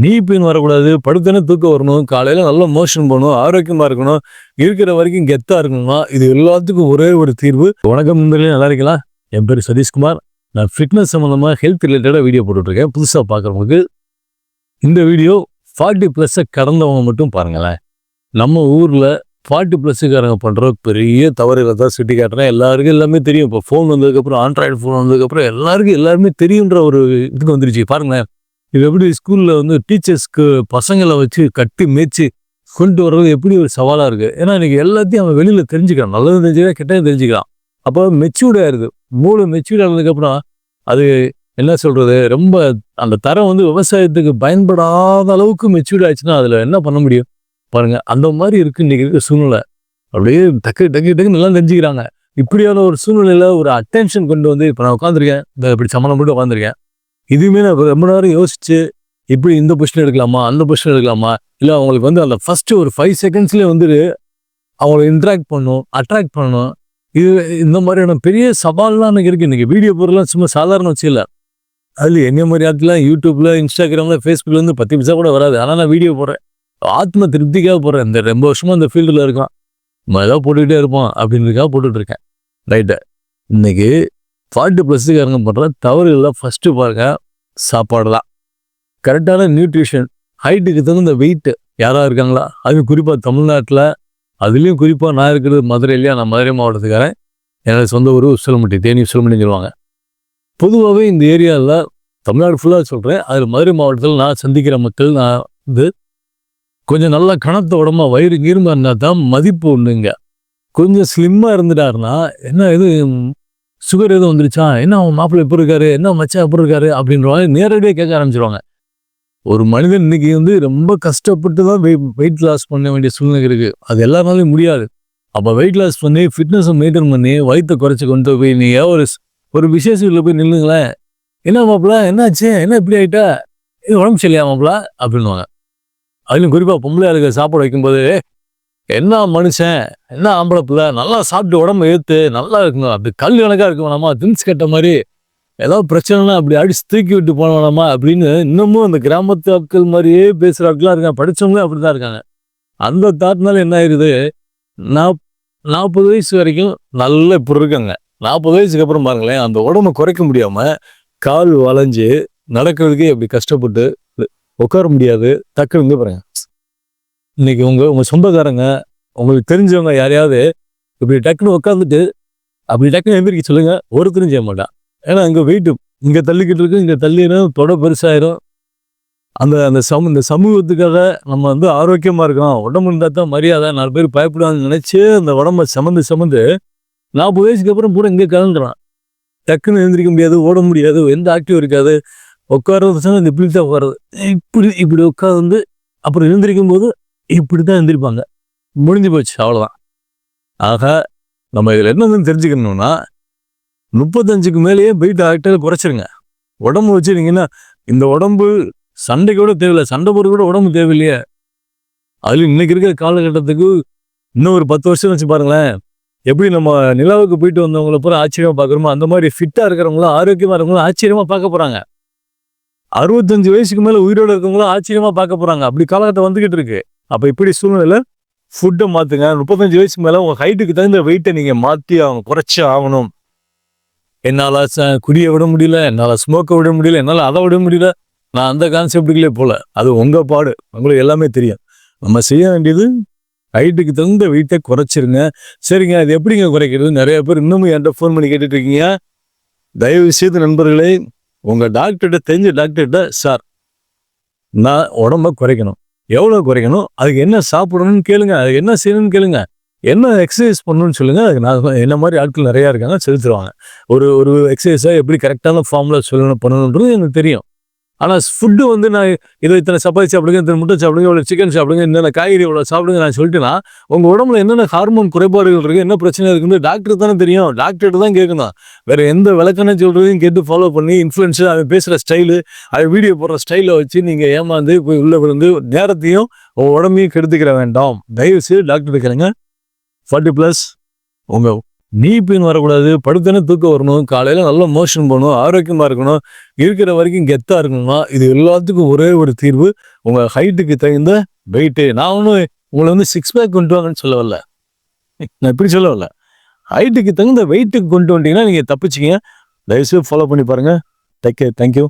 நீ பின் வரக்கூடாது படுத்தனே தூக்கம் வரணும் காலையில் நல்ல மோஷன் போகணும் ஆரோக்கியமாக இருக்கணும் இருக்கிற வரைக்கும் கெத்தாக இருக்கணும்னா இது எல்லாத்துக்கும் ஒரே ஒரு தீர்வு. வணக்கம் நண்பர்களே நல்லா இருக்கலாம் என் பேர் சதீஷ்குமார். நான் ஃபிட்னஸ் சம்மந்தமாக ஹெல்த் ரிலேட்டடாக வீடியோ போட்டுட்ருக்கேன். புதுசாக பார்க்குறவங்களுக்கு இந்த வீடியோ ஃபார்ட்டி ப்ளஸ்ஸை கடந்தவங்க மட்டும் பாருங்களேன். நம்ம ஊரில் ஃபார்ட்டி ப்ளஸ்ஸுக்காரங்க பண்ணுற பெரிய தவறுகளை தான் சுட்டி காட்டுறேன். எல்லாருக்கும் எல்லாமே தெரியும். இப்போ ஃபோன் வந்ததுக்கப்புறம் ஆண்ட்ராய்டு ஃபோன் வந்ததுக்கப்புறம் எல்லாருக்கும் எல்லாருமே தெரியுன்ற ஒரு இதுக்கு வந்துருச்சு. பாருங்களேன். இது எப்படி ஸ்கூலில் வந்து டீச்சர்ஸ்க்கு பசங்களை வச்சு கட்டி மேய்ச்சி கொண்டு வர்றது எப்படி ஒரு சவாலாக இருக்குது ஏன்னா இன்றைக்கி எல்லாத்தையும் அவன் வெளியில் தெரிஞ்சுக்கிறான். நல்லது தெரிஞ்சுக்கலாம் கெட்டது தெரிஞ்சுக்கலாம் அப்போ மெச்சூர்ட் ஆயிருது மூளை மெச்சூர்ட் ஆனதுக்கப்புறம் அது என்ன சொல்கிறது ரொம்ப அந்த தரம் வந்து விவசாயத்துக்கு பயன்படாத அளவுக்கு மெச்சூர்ட் ஆயிடுச்சுன்னா அதில் என்ன பண்ண முடியும்? பாருங்கள் அந்த மாதிரி இருக்குது இன்றைக்கி இருக்க சூழ்நிலை. அப்படியே டக்கு டக்கு டக்கு நல்லா தெரிஞ்சுக்கிறாங்க. இப்படியான ஒரு சூழ்நிலையில் ஒரு அட்டென்ஷன் கொண்டு வந்து இப்போ நான் உட்காந்துருக்கேன் இந்த இப்படி சம்மந்தம் மட்டும் உட்காந்துருக்கேன் இதுவுமே நான் ரொம்ப நேரம் யோசிச்சு இப்படி இந்த பொசிஷன் எடுக்கலாமா அந்த பொசிஷன் எடுக்கலாமா? இல்லை அவங்களுக்கு வந்து அந்த ஃபஸ்ட்டு ஒரு ஃபைவ் செகண்ட்ஸ்லேயே வந்துட்டு அவங்கள இன்ட்ராக்ட் பண்ணும் அட்ராக்ட் பண்ணணும் இது இந்த மாதிரியான பெரிய சவால்லாம் எனக்கு இருக்குது இன்றைக்கி வீடியோ போடுறதுலாம் சும்மா சாதாரண வச்சு இல்லை. அதில் என்ன மாதிரி ஆட்லாம் யூடியூப்பில் இன்ஸ்டாகிராமில் ஃபேஸ்புக்லேருந்து பத்து பைசா கூட வராது. ஆனால் நான் வீடியோ போடுறேன். ஆத்ம திருப்திக்காக போடுறேன். இந்த ரொம்ப வருஷமாக அந்த ஃபீல்டில் இருக்கான். நம்ம ஏதாவது போட்டுக்கிட்டே இருப்போம் அப்படின்றதுக்காக போட்டுட்ருக்கேன் ரைட்டு இன்றைக்கி ஃபார்ட்டி ப்ளஸ்ஸுக்காரங்க பண்ணுற தவறுகளில் ஃபஸ்ட்டு பாருங்கள் சாப்பாடு தான் கரெக்டான நியூட்ரிஷன் ஹைட்டுக்கு தகுந்த வெயிட்டு யாராக இருக்காங்களா? அது குறிப்பாக தமிழ்நாட்டில் அதுலேயும் குறிப்பாக நான் இருக்கிறது மதுரையிலையா? நான் மதுரை மாவட்டத்துக்காரன். எனது சொந்த ஊர் உசலமட்டி தேனி உசலமட்டின்னு சொல்லுவாங்க. பொதுவாகவே இந்த ஏரியாவில் தமிழ்நாடு ஃபுல்லாக சொல்கிறேன் அதில் மதுரை மாவட்டத்தில் நான் சந்திக்கிற மக்கள் நான் வந்து கொஞ்சம் நல்லா கணத்த உடம்பா வயிறு கீருமா இருந்தால் தான் மதிப்பு ஒன்றுங்க கொஞ்சம் ஸ்லிம்மாக இருந்துட்டாருன்னா என்ன இது சுகர் எதுவும் வந்துருச்சா? என்ன அவன் மாப்பிள்ளை எப்படி இருக்காரு? என்ன மச்சான் எப்படி இருக்காரு? அப்படின்ற நேரடியாக கேட்க ஆரம்பிச்சிருவாங்க. ஒரு மனிதன் இன்னைக்கு வந்து ரொம்ப கஷ்டப்பட்டு தான் வெயிட் வெயிட் லாஸ் பண்ண வேண்டிய சூழ்நிலை இருக்குது அது எல்லாருனாலையும் முடியாது. அப்போ வெயிட் லாஸ் பண்ணி ஃபிட்னஸை மெயின்டைன் பண்ணி வயிற்றை குறைச்சி கொண்டு போய் நீ ஒரு ஒரு விசேஷத்தில் போய் நில்லுங்களேன்? என்ன மாப்பிள்ள? என்னாச்சு? என்ன இப்படி ஆயிட்டா? இது உடம்பு சரியா மாப்பிள்ள? அப்படின்னுவாங்க. அதுலையும் குறிப்பாக பொம்பளை ஆளுங்க சாப்பாடு வைக்கும்போது என்ன மனுஷன்? என்ன ஆம்பளை பிள்ளை? நல்லா சாப்பிட்டு உடம்பு ஏற்று நல்லா இருக்கணும். அப்படி கல் கணக்காக இருக்க வேணாமா? தின்ஸ் கட்ட மாதிரி. ஏதாவது பிரச்சனைனா அப்படி அடிச்சு தூக்கி விட்டு போன வேணாமா? அப்படின்னு இன்னமும் அந்த கிராமத்து ஆட்கள் மாதிரியே பேசுகிற ஆட்களாக இருக்காங்க. படித்தவங்களே அப்படி தான் இருக்காங்க. அந்த தாட்னால என்ன ஆயிருது? நாப் நாற்பது வயசு வரைக்கும் நல்ல இப்படி இருக்காங்க. நாற்பது வயசுக்கு அப்புறம் பாருங்களேன் அந்த உடம்ப குறைக்க முடியாமல் கால் வளைஞ்சு நடக்கிறதுக்கே அப்படி கஷ்டப்பட்டு உட்கார முடியாது. டக்குனு பாருங்கள் இன்னைக்கு உங்கள் உங்கள் சொந்தக்காரங்க உங்களுக்கு தெரிஞ்சவங்க யாரையாவது இப்படி டக்குன்னு உட்காந்துட்டு அப்படி டக்குன்னு எந்திரிக்க சொல்லுங்கள் ஒருத்தரும் செய்ய மாட்டான். ஏன்னா இங்கே வெயிட்டும் இங்கே தள்ளிக்கிட்டு இருக்கு இங்கே தள்ளிடும் தொட பெருசாயிரும். அந்த அந்த சம இந்த சமூகத்துக்காக நம்ம வந்து ஆரோக்கியமாக இருக்கோம். உடம்பு இருந்தால் தான் மரியாதை நாலு பேர் பயப்படாதுன்னு நினச்சி அந்த உடம்ப சமந்து சமந்து நாற்பது வயசுக்கு அப்புறம் பூரா இங்கே கலந்துறான் டக்குன்னு எழுந்திரிக்க முடியாது ஓட முடியாது எந்த ஆக்டிவ் இருக்காது. உட்காரது சொன்னால் இந்த இப்படி தான் உட்காருது இப்படி இப்படி உட்காந்து அப்புறம் எழுந்திரிக்கும் போது இப்படி தான் எழுந்திரிப்பாங்க முடிஞ்சு போச்சு அவ்வளோதான் ஆக நம்ம இதில் என்னதுன்னு தெரிஞ்சுக்கணும்னா முப்பத்தஞ்சுக்கு மேலேயே போயிட்டு ஆக்டர் குறைச்சிருங்க. உடம்பு வச்சிருந்தீங்கன்னா இந்த உடம்பு சண்டைக்கு கூட தேவையில்லை சண்டை போட கூட உடம்பு தேவையில்லையே. அதுல இன்னைக்கு இருக்கிற காலகட்டத்துக்கு இன்னும் ஒரு பத்து வருஷம் வச்சு பாருங்களேன். எப்படி நம்ம நிலாவுக்கு போயிட்டு வந்தவங்கள பூரா ஆச்சரியமா பார்க்குறோமோ அந்த மாதிரி ஃபிட்டாக இருக்கிறவங்களும் ஆரோக்கியமாக இருக்கிறவங்களும் ஆச்சரியமாக பார்க்க போகிறாங்க அறுபத்தஞ்சு வயசுக்கு மேலே உயிரோட இருக்கவங்களும் ஆச்சரியமாக பார்க்க போகிறாங்க அப்படி காலகட்டம் வந்துக்கிட்டு இருக்கு. அப்போ இப்படி சூழ்நிலை ஃபுட்டை மாற்றுங்க முப்பத்தஞ்சு வயசுக்கு மேலே உங்கள் ஹைட்டுக்கு தகுந்த வெயிட்டை நீங்கள் மாற்றி அவங்க குறைச்சி ஆகணும். என்னால் ச- குடிய விட முடியல என்னால் ஸ்மோக்கை விட முடியல என்னால் அதை விட முடியல. நான் அந்த கான்செப்டுக்குள்ளே போகல அது உங்கள் பாடு. உங்களுக்கு எல்லாமே தெரியும். நம்ம செய்ய வேண்டியது ஹைட்டுக்கு தகுந்த வெயிட்டை குறைச்சிருங்க. சரிங்க அது எப்படிங்க குறைக்கிறது? நிறைய பேர் இன்னமும் என்கிட்ட ஃபோன் பண்ணி கேட்டுட்டு இருக்கீங்க. தயவு செய்து நண்பர்களே உங்கள் டாக்டர்கிட்ட தெரிஞ்ச டாக்டர்கிட்ட சார் நான் உடம்ப குறைக்கணும். எவ்வளோ குறைக்கணும்? அதுக்கு என்ன சாப்பிடணும்னு கேளுங்க. அதுக்கு என்ன செய்யணும்னு கேளுங்க. என்ன எக்ஸசைஸ் பண்ணணும்னு சொல்லுங்கள் அதுக்கு நான் என்ன மாதிரி ஆட்கள் நிறையா இருக்காங்க செலுத்துருவாங்க ஒரு ஒரு எக்ஸசைஸை எப்படி கரெக்டான ஃபார்மில் சொல்லணும் பண்ணணுன்றது எனக்கு தெரியும். ஆனால் ஃபுட்டு வந்து நான் இதை இத்தனை சப்பாத்தி சாப்பிடுங்க இத்தனை முட்டை சாப்பிடுங்க இவ்வளோ சிக்கன் சாப்பிடுங்க என்னென்ன காய்கறி இவ்வளோ சாப்பிடுங்க நான் சொல்லிட்டேன்னா உங்கள் உடம்புல என்னென்ன ஹார்மோன் குறைபாடுகள் இருக்குது என்ன பிரச்சனை இருக்குன்னு டாக்டர் தானே தெரியும். டாக்டர்கிட்ட தான் கேட்கணும். வேறு எந்த விளக்கணம் சொல்கிறதையும் கேட்டு ஃபாலோ பண்ணி இன்ஃப்ளூயன்ஸு அவன் பேசுகிற ஸ்டைலு அவன் வீடியோ போடுற ஸ்டைலை வச்சு நீங்கள் ஏமாந்து போய் உள்ளே விழுந்து நேரத்தையும் உங்கள் உடம்பையும் கெடுத்துக்கிற வேண்டாம். தயவு செய்து டாக்டர் கேளுங்க. ஃபார்ட்டி ப்ளஸ் உங்கள் நீ பெயின் வரக்கூடாது படுத்தனே தூக்கம் வரணும் காலையில் நல்ல மோஷன் போகணும் ஆரோக்கியமாக இருக்கணும் இருக்கிற வரைக்கும் கெத்தாக இருக்கணும்னா இது எல்லாத்துக்கும் ஒரே ஒரு தீர்வு. உங்கள் ஹைட்டுக்கு தகுந்த வெயிட்டு நான் ஒன்றும் உங்களை வந்து சிக்ஸ் பேக் கொண்டு வாங்கன்னு சொல்ல வரல நான் இப்படி சொல்ல வரல ஹைட்டுக்கு தகுந்த வெயிட்டுக்கு கொண்டு வந்துட்டீங்கன்னா நீங்கள் தப்பிச்சிங்க தயவுசெய்து ஃபாலோ பண்ணி பாருங்கள் டேக் கேர் தேங்க்யூ